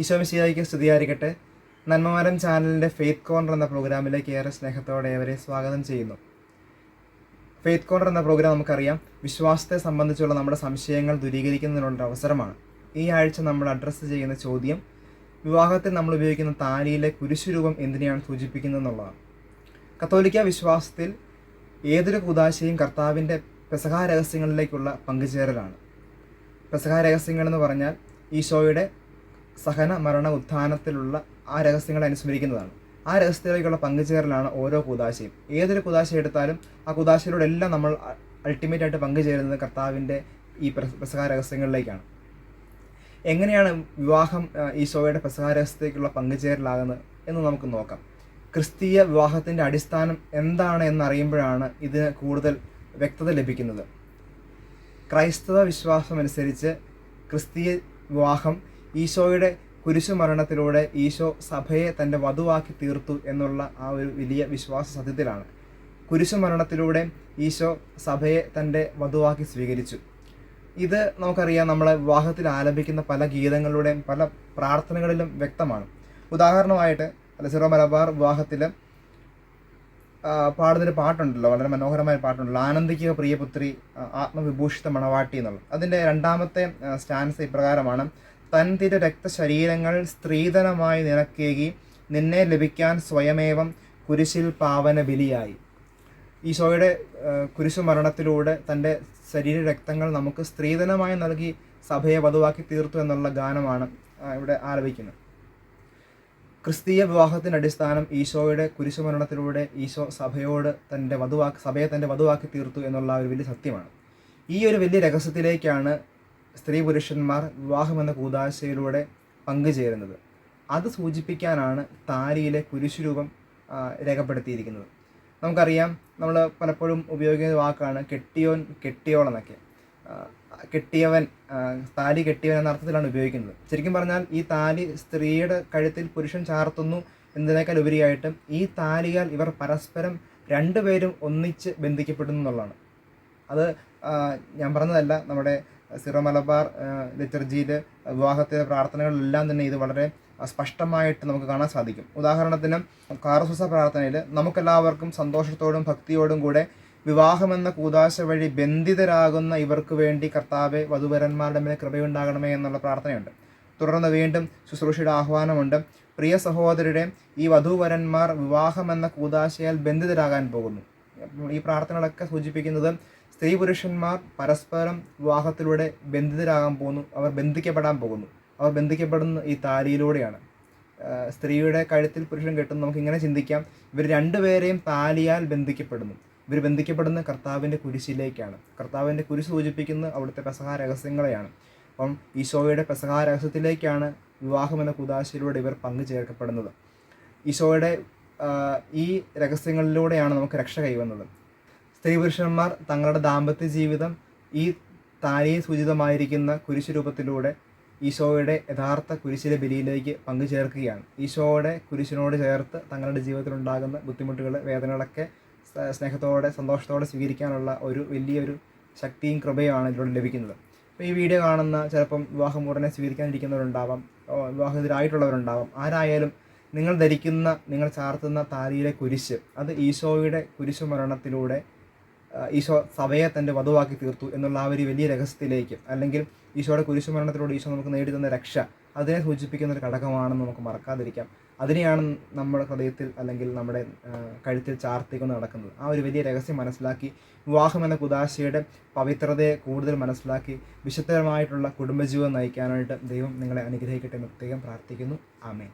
ഈശോമിശിയായിക്ക് സ്തുതിയായിരിക്കട്ടെ. നന്മമരം ചാനലിന്റെ faith corner എന്ന പ്രോഗ്രാമിലേക്ക് ഏറെ സ്നേഹത്തോടെ അവരെ സ്വാഗതം ചെയ്യുന്നു. ഫെയ്ത്ത് കോർണർ എന്ന പ്രോഗ്രാം നമുക്കറിയാം. വിശ്വാസത്തെ സംബന്ധിച്ചുള്ള നമ്മുടെ സംശയങ്ങൾ ദൂരീകരിക്കുന്നതിനുള്ള അവസരമാണ്. ഈ ആഴ്ച നമ്മൾ അഡ്രസ്സ് ചെയ്യുന്ന ചോദ്യം വിവാഹത്തിൽ നമ്മൾ ഉപയോഗിക്കുന്ന താലിയിലെ കുരിശുരൂപം എന്തിനെയാണ് സൂചിപ്പിക്കുന്നത് എന്നുള്ളതാണ് കത്തോലിക്ക വിശ്വാസത്തിൽ ഏതൊരു കുദാശയും കർത്താവിന്റെ പെസഹാ രഹസ്യങ്ങളിലേക്കുള്ള പങ്കുചേരലാണ്. പെസഹാ രഹസ്യങ്ങൾ എന്ന് പറഞ്ഞാൽ ഈശോയുടെ സഹന മരണ ഉത്ഥാനത്തിലുള്ള ആ രഹസ്യങ്ങളെ അനുസ്മരിക്കുന്നതാണ്. ആ രഹസ്യത്തിലേക്കുള്ള പങ്കുചേരലാണ് ഓരോ കുദാശയും. ഏതൊരു കുദാശ എടുത്താലും ആ കുദാശയിലൂടെ എല്ലാം നമ്മൾ അൾട്ടിമേറ്റ് ആയിട്ട് പങ്കുചേരുന്നത് കർത്താവിന്റെ ഈ പ്രസഹ രഹസ്യങ്ങളിലേക്കാണ്. എങ്ങനെയാണ് വിവാഹം ഈശോയുടെ പ്രസഹ രഹസ്യത്തേക്കുള്ള പങ്കുചേരലാകുന്നത് എന്ന് നമുക്ക് നോക്കാം. ക്രിസ്തീയ വിവാഹത്തിന്റെ അടിസ്ഥാനം എന്താണ് എന്നറിയുമ്പോഴാണ് ഇതിന് കൂടുതൽ വ്യക്തത ലഭിക്കുന്നത്. ക്രൈസ്തവ വിശ്വാസമനുസരിച്ച് ക്രിസ്തീയ വിവാഹം ഈശോയുടെ കുരിശുമരണത്തിലൂടെ ഈശോ സഭയെ തന്റെ വധുവാക്കി തീർത്തു എന്നുള്ള ആ ഒരു വലിയ വിശ്വാസ സത്യത്തിലാണ്. കുരിശുമരണത്തിലൂടെ ഈശോ സഭയെ തന്റെ വധുവാക്കി സ്വീകരിച്ചു. ഇത് നമുക്കറിയാം നമ്മളെ വിവാഹത്തിൽ ആലപിക്കുന്ന പല ഗീതങ്ങളിലൂടെയും പല പ്രാർത്ഥനകളിലും വ്യക്തമാണ്. ഉദാഹരണമായിട്ട് അലസിറോ മലബാർ വിവാഹത്തിൽ പാടുന്നൊരു പാട്ടുണ്ടല്ലോ വളരെ മനോഹരമായ പാട്ടുണ്ടല്ലോ ആനന്ദിക്കുക പ്രിയപുത്രി ആത്മവിഭൂഷിത മണവാട്ടി എന്നുള്ളത് അതിന്റെ രണ്ടാമത്തെ സ്റ്റാൻസ് ഇപ്രകാരമാണ് തൻ തിരു രക്തശരീരങ്ങൾ സ്ത്രീധനമായി നിനക്കേകി നിന്നെ ലഭിക്കാൻ സ്വയമേവം കുരിശിൽ പാവന ബലിയായി. ഈശോയുടെ കുരിശു മരണത്തിലൂടെ തന്റെ ശരീര രക്തങ്ങൾ നമുക്ക് സ്ത്രീധനമായി നൽകി സഭയെ വധുവാക്കി തീർത്തു എന്നുള്ള ഗാനമാണ് ഇവിടെ ആലപിക്കുന്നത്. ക്രിസ്തീയ വിവാഹത്തിന്റെ അടിസ്ഥാനം ഈശോയുടെ കുരിശുമരണത്തിലൂടെ ഈശോ സഭയോട് തന്റെ വധുവാക്കി സഭയെ തന്റെ വധുവാക്കി തീർത്തു എന്നുള്ള ഒരു വലിയ സത്യമാണ്. ഈ ഒരു വലിയ രഹസ്യത്തിലേക്കാണ് സ്ത്രീ പുരുഷന്മാർ വിവാഹമെന്ന കൂതാശയിലൂടെ പങ്കുചേരുന്നത്. അത് സൂചിപ്പിക്കാനാണ് താരിയിലെ കുരിശുരൂപം രേഖപ്പെടുത്തിയിരിക്കുന്നത്. നമുക്കറിയാം നമ്മൾ പലപ്പോഴും ഉപയോഗിക്കുന്ന വാക്കാണ് കെട്ടിയോൻ കെട്ടിയോൾ എന്നൊക്കെ. കെട്ടിയവൻ താലി കെട്ടിയവൻ എന്ന അർത്ഥത്തിലാണ് ഉപയോഗിക്കുന്നത്. ശരിക്കും പറഞ്ഞാൽ ഈ താലി സ്ത്രീയുടെ കഴുത്തിൽ പുരുഷൻ ചാർത്തുന്നു എന്നതിനേക്കാൾ ഉപരിയായിട്ടും ഈ താലിയാൽ ഇവർ പരസ്പരം രണ്ടുപേരും ഒന്നിച്ച് ബന്ധിക്കപ്പെടുന്നു എന്നുള്ളതാണ്. അത് ഞാൻ പറഞ്ഞതല്ല നമ്മുടെ സിറോ മലബാർ ലിറ്റർജിയിൽ വിവാഹത്തിലെ പ്രാർത്ഥനകളിലെല്ലാം തന്നെ ഇത് വളരെ സ്പഷ്ടമായിട്ട് നമുക്ക് കാണാൻ സാധിക്കും. ഉദാഹരണത്തിന് കാറസുസ പ്രാർത്ഥനയിൽ നമുക്കെല്ലാവർക്കും സന്തോഷത്തോടും ഭക്തിയോടും കൂടെ വിവാഹമെന്ന കൂതാശ വഴി ബന്ധിതരാകുന്ന ഇവർക്ക് വേണ്ടി കർത്താവെ വധുവരന്മാരുടെ മേലെ കൃപയുണ്ടാകണമേ എന്നുള്ള പ്രാർത്ഥനയുണ്ട്. തുടർന്ന് വീണ്ടും ശുശ്രൂഷയുടെ ആഹ്വാനമുണ്ട്. പ്രിയ സഹോദരരെ ഈ വധുവരന്മാർ വിവാഹമെന്ന കൂതാശയാൽ ബന്ധിതരാകാൻ പോകുന്നു. ഈ പ്രാർത്ഥനകളൊക്കെ സൂചിപ്പിക്കുന്നത് സ്ത്രീ പുരുഷന്മാർ പരസ്പരം വിവാഹത്തിലൂടെ ബന്ധിതരാകാൻ പോകുന്നു അവർ ബന്ധിക്കപ്പെടാൻ പോകുന്നു. അവർ ബന്ധിക്കപ്പെടുന്ന ഈ താലിയിലൂടെയാണ്. സ്ത്രീയുടെ കഴുത്തിൽ പുരുഷൻ കെട്ടുന്നു നമുക്ക് ഇങ്ങനെ ചിന്തിക്കാം. ഇവർ രണ്ടുപേരെയും താലിയാൽ ബന്ധിക്കപ്പെടുന്നു. ഇവർ ബന്ധിക്കപ്പെടുന്ന കർത്താവിന്റെ കുരിശിലേക്കാണ്. കർത്താവിന്റെ കുരിശ് സൂചിപ്പിക്കുന്ന അവിടുത്തെ പെസഹാ രഹസ്യങ്ങളെയാണ്. അപ്പം ഈശോയുടെ പെസഹാ രഹസ്യത്തിലേക്കാണ് വിവാഹം എന്ന കുദാശയിലൂടെ ഇവർ പങ്കു ചേർക്കപ്പെടുന്നത് ഈശോയുടെ ഈ രഹസ്യങ്ങളിലൂടെയാണ് നമുക്ക് രക്ഷ കൈവന്നത്. സ്ത്രീ പുരുഷന്മാർ തങ്ങളുടെ ദാമ്പത്യ ജീവിതം ഈ താലിയെ സൂചിതമായിരിക്കുന്ന കുരിശു രൂപത്തിലൂടെ ഈശോയുടെ യഥാർത്ഥ കുരിശിലെ ബലിയിലേക്ക് പങ്കുചേർക്കുകയാണ്. ഈശോയുടെ കുരിശിനോട് ചേർത്ത് തങ്ങളുടെ ജീവിതത്തിലുണ്ടാകുന്ന ബുദ്ധിമുട്ടുകൾ വേദനകളൊക്കെ സ്നേഹത്തോടെ സന്തോഷത്തോടെ സ്വീകരിക്കാനുള്ള ഒരു വലിയൊരു ശക്തിയും കൃപയുമാണ് ഇതിലൂടെ ലഭിക്കുന്നത്. അപ്പോൾ ഈ വീഡിയോ കാണുന്ന ചിലപ്പം വിവാഹം ഉടനെ സ്വീകരിക്കാനിരിക്കുന്നവരുണ്ടാവാം വിവാഹത്തിലായിട്ടുള്ളവരുണ്ടാവാം ആരായാലും നിങ്ങൾ ധരിക്കുന്ന നിങ്ങൾ ചാർത്തുന്ന താലിയിലെ കുരിശ് അത് ഈശോയുടെ കുരിശു മരണത്തിലൂടെ ഈശോ സഭയെ തന്റെ വധുവാക്കി തീർത്തു എന്നുള്ള ആ ഒരു വലിയ രഹസ്യത്തിലേക്ക് അല്ലെങ്കിൽ ഈശോയുടെ കുരിശുമരണത്തിലൂടെ ഈശോ നമുക്ക് നേടി തന്ന രക്ഷ അതിനെ സൂചിപ്പിക്കുന്ന ഒരു ഘടകമാണെന്ന് നമുക്ക് മറക്കാതിരിക്കാം. അതിനെയാണ് നമ്മുടെ ഹൃദയത്തിൽ അല്ലെങ്കിൽ നമ്മുടെ കഴുത്തിൽ ചാർത്തിക്കൊണ്ട് നടക്കുന്നത്. ആ ഒരു വലിയ രഹസ്യം മനസ്സിലാക്കി വിവാഹം എന്ന കുദാശയുടെ പവിത്രതയെ കൂടുതൽ മനസ്സിലാക്കി വിശുദ്ധരമായിട്ടുള്ള കുടുംബജീവിതം നയിക്കാനായിട്ട് ദൈവം നിങ്ങളെ അനുഗ്രഹിക്കട്ടെ പ്രത്യേകം പ്രാർത്ഥിക്കുന്നു. ആമേൻ.